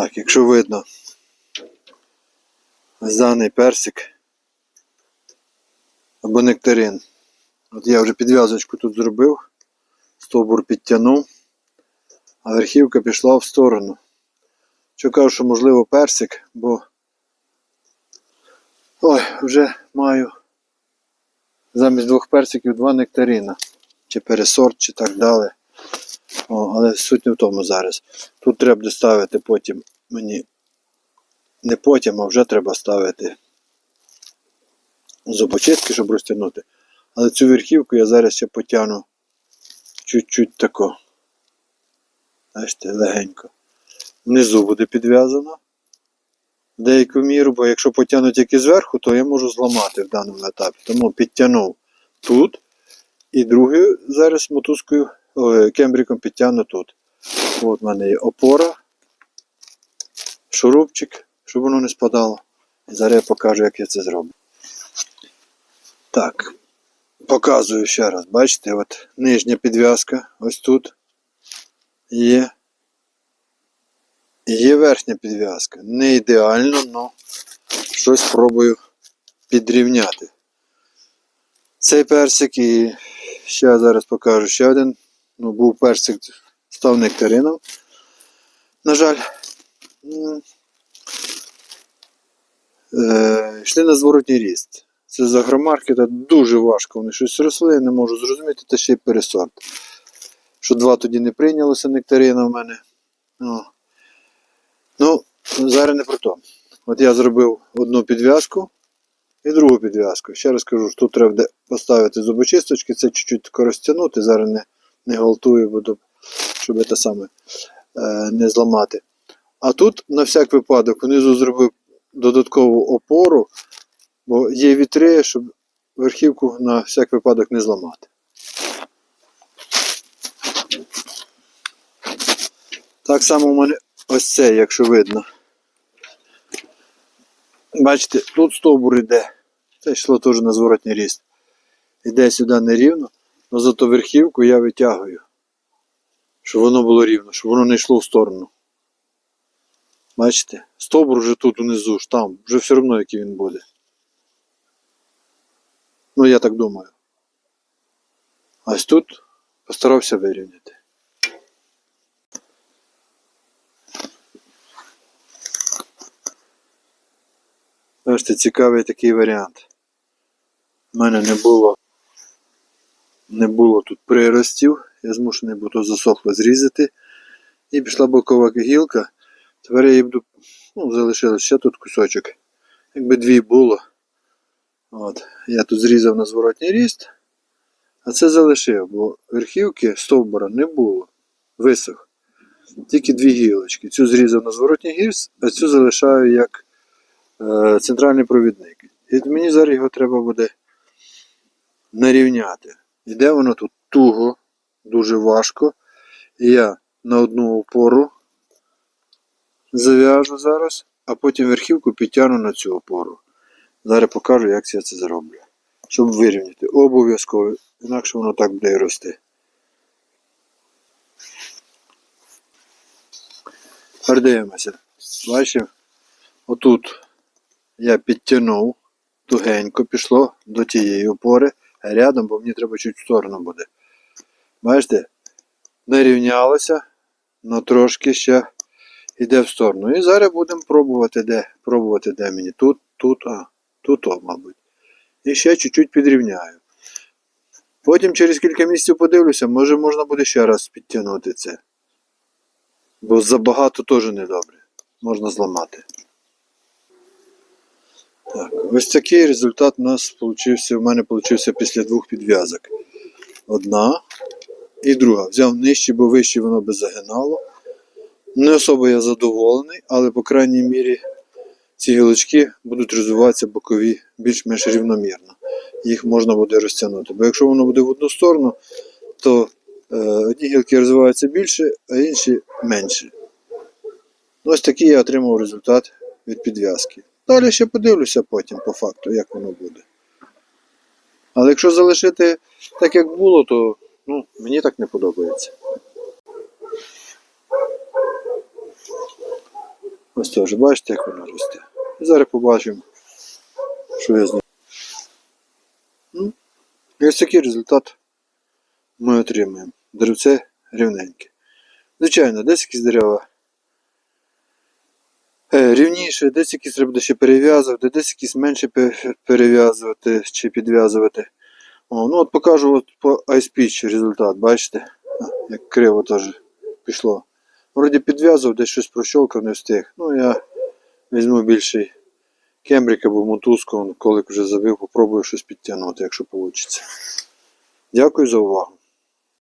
Так, якщо видно, даний персик або нектарин. От я вже підв'язочку тут зробив, стовбур підтягнув, а верхівка пішла в сторону. Що кажу, що можливо персик, бо ой, вже маю замість двох персиків два нектарина. Чи пересорт, чи так далі. О, але суть не в тому зараз. Тут треба буде ставити потім мені. Не потім, а вже треба ставити зубочистки, щоб розтягнути. Але цю верхівку я зараз ще потягну чуть-чуть тако. Бачите, легенько. Внизу буде підв'язано. Деяку міру, бо якщо потягну тільки зверху, то я можу зламати в даному етапі. Тому підтягнув тут. І другою зараз мотузкою кембриком підтягну тут. От в мене є опора, шурупчик, щоб воно не спадало. І зараз я покажу, як я це зроблю. Так, показую ще раз. Бачите, от нижня підв'язка ось тут є. Є верхня підв'язка. Не ідеально, але щось спробую підрівняти. Цей персик і ще зараз покажу ще один. Ну, був персик, став нектарином. На жаль, е, йшли на зворотній ріст. Це з агромаркета дуже важко. Вони щось росли, я не можу зрозуміти, та ще й пересорт. Що два тоді не прийнялося нектарина в мене. О. Ну, зараз не про то. От я зробив одну підв'язку і другу підв'язку. Ще раз кажу, що тут треба поставити зубочисточки, це чуть-чуть розтягнути, зараз не, не гвалтую, буду, щоб це саме е, не зламати. А тут, на всяк випадок, внизу зробив додаткову опору, бо є вітри, щоб верхівку на всяк випадок не зламати. Так само у мене ось це, якщо видно. Бачите, тут стовбур йде. Це йшло теж на зворотній ріст. Іде сюди нерівно, але зато верхівку я витягую. Щоб воно було рівно, щоб воно не йшло в сторону. Бачите? Стовбур вже тут унизу, ж там, вже все одно який він буде. Ну, я так думаю. А ось тут постарався вирівняти. Бачите, цікавий такий варіант. У мене не було не було тут приростів, я змушений був то засохло зрізати. І пішла бокова гілка. Тепер я її буду, ну, залишилось ще тут кусочок. Якби дві було. От. Я тут зрізав на зворотній ріст, а це залишив, бо верхівки стовбура не було. Висох. Тільки дві гілочки. Цю зрізав на зворотній гірс, а цю залишаю як е, центральний провідник. І мені зараз його треба буде нарівняти. Іде воно тут туго, дуже важко. І я на одну опору зав'яжу зараз, а потім верхівку підтягну на цю опору. Зараз покажу, як я це зроблю. Щоб вирівняти. Обов'язково, інакше воно так буде і рости. Тепер дивимося. Бачив? Отут я підтягнув, тугенько пішло до тієї опори, рядом, бо мені треба чуть в сторону буде. Бачите? Нарівнялося, але трошки ще йде в сторону. І зараз будемо пробувати, де пробувати, де мені. Тут, тут, а, тут, о, мабуть. І ще чуть-чуть підрівняю. Потім через кілька місяців подивлюся, може можна буде ще раз підтягнути це. Бо забагато теж недобре. Можна зламати. Так, ось такий результат у нас получився, у мене получився після двох підв'язок. Одна і друга. Взяв нижче, бо вище воно би загинало. Не особо я задоволений, але по крайній мірі ці гілочки будуть розвиватися бокові більш-менш рівномірно. Їх можна буде розтягнути. Бо якщо воно буде в одну сторону, то е, одні гілки розвиваються більше, а інші менше. Ось такий я отримав результат від підв'язки. Далі ще подивлюся потім по факту, як воно буде. Але якщо залишити так, як було, то ну, мені так не подобається. Ось теж, бачите, як воно росте. І зараз побачимо, що я з ним. Ну, ось такий результат ми отримаємо. Деревце рівненьке. Звичайно, десь якісь дерева рівніше, десь якісь треба буде ще перев'язувати, десь якісь менше перев'язувати чи підв'язувати. О, ну от покажу от по Ice Peach результат, бачите? Як криво теж пішло. Вроді підв'язував, десь щось прощолкав, не встиг. Ну я візьму більший кембрик або мотузку, он колик вже забив, попробую щось підтягнути, якщо вийде. Дякую за увагу.